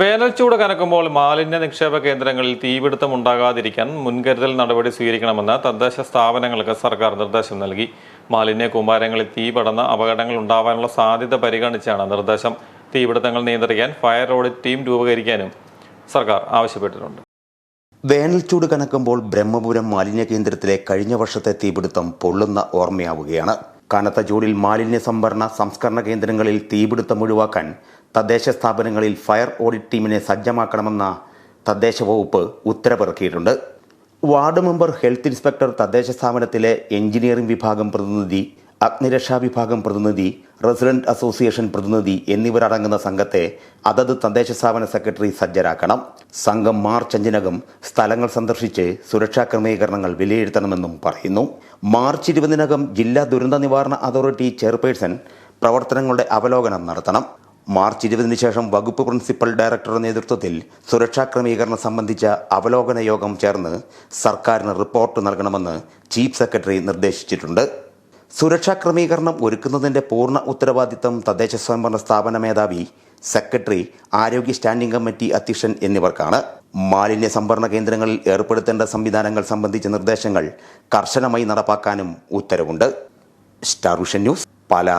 വേനൽച്ചൂട് കനക്കുമ്പോൾ മാലിന്യ നിക്ഷേപ കേന്ദ്രങ്ങളിൽ തീപിടുത്തം ഉണ്ടാകാതിരിക്കാൻ മുൻകരുതൽ നടപടി സ്വീകരിക്കണമെന്ന് തദ്ദേശ സ്ഥാപനങ്ങൾക്ക് സർക്കാർ നിർദ്ദേശം നൽകി. മാലിന്യ കൂമ്പാരങ്ങളിൽ തീ പടന്ന് അപകടങ്ങൾ ഉണ്ടാവാനുള്ള സാധ്യത പരിഗണിച്ചാണ് നിർദ്ദേശം. തീപിടുത്തങ്ങൾ നിയന്ത്രിക്കാൻ ഫയർ ഓഡിറ്റ് ടീം രൂപീകരിക്കാനും സർക്കാർ ആവശ്യപ്പെട്ടിട്ടുണ്ട്. വേനൽച്ചൂട് കനക്കുമ്പോൾ ബ്രഹ്മപുരം മാലിന്യ കേന്ദ്രത്തിലെ കഴിഞ്ഞ വർഷത്തെ തീപിടുത്തം പൊള്ളുന്ന ഓർമ്മയാവുകയാണ്. കനത്ത ചൂടിൽ മാലിന്യ സംഭരണ സംസ്കരണ കേന്ദ്രങ്ങളിൽ തീപിടുത്തം ഒഴിവാക്കാൻ തദ്ദേശ സ്ഥാപനങ്ങളിൽ ഫയർ ഓഡിറ്റ് ടീമിനെ സജ്ജമാക്കണമെന്ന തദ്ദേശ വകുപ്പ് ഉത്തരവിറക്കിയിട്ടുണ്ട്. വാർഡ് മെമ്പർ ഹെൽത്ത് ഇൻസ്പെക്ടർ തദ്ദേശ സ്ഥാപനത്തിലെ എഞ്ചിനീയറിംഗ് വിഭാഗം പ്രതിനിധി അഗ്നിരക്ഷാ വിഭാഗം പ്രതിനിധി റെസിഡന്റ് അസോസിയേഷൻ പ്രതിനിധി എന്നിവരടങ്ങുന്ന സംഘത്തെ അതത് തദ്ദേശ സ്ഥാപന സെക്രട്ടറി സജ്ജരാക്കണം. സംഘം മാർച്ച് അഞ്ചിനകം സ്ഥലങ്ങൾ സന്ദർശിച്ച് സുരക്ഷാ ക്രമീകരണങ്ങൾ വിലയിരുത്തണമെന്നും പറയുന്നു. മാർച്ച് ഇരുപതിനകം ജില്ലാ ദുരന്ത നിവാരണ അതോറിറ്റി ചെയർപേഴ്സൺ പ്രവർത്തനങ്ങളുടെ അവലോകനം നടത്തണം. മാർച്ച് ഇരുപതിന് ശേഷം വകുപ്പ് പ്രിൻസിപ്പൽ ഡയറക്ടറുടെ നേതൃത്വത്തിൽ സുരക്ഷാ ക്രമീകരണം സംബന്ധിച്ച അവലോകന യോഗം ചേർന്ന് സർക്കാരിന് റിപ്പോർട്ട് നൽകണമെന്ന് ചീഫ് സെക്രട്ടറി നിർദ്ദേശിച്ചിട്ടുണ്ട്. സുരക്ഷാ ക്രമീകരണം ഒരുക്കുന്നതിന്റെ പൂർണ ഉത്തരവാദിത്തം തദ്ദേശ സ്വയംഭരണ സ്ഥാപന മേധാവി സെക്രട്ടറി ആരോഗ്യ സ്റ്റാൻഡിംഗ് കമ്മിറ്റി അധ്യക്ഷൻ എന്നിവർക്കാണ്. മാലിന്യ സംഭരണ കേന്ദ്രങ്ങളിൽ ഏർപ്പെടുത്തേണ്ട സംവിധാനങ്ങൾ സംബന്ധിച്ച നിർദ്ദേശങ്ങൾ കർശനമായി നടപ്പാക്കാനും ഉത്തരവുണ്ട്. Star vision news Pala.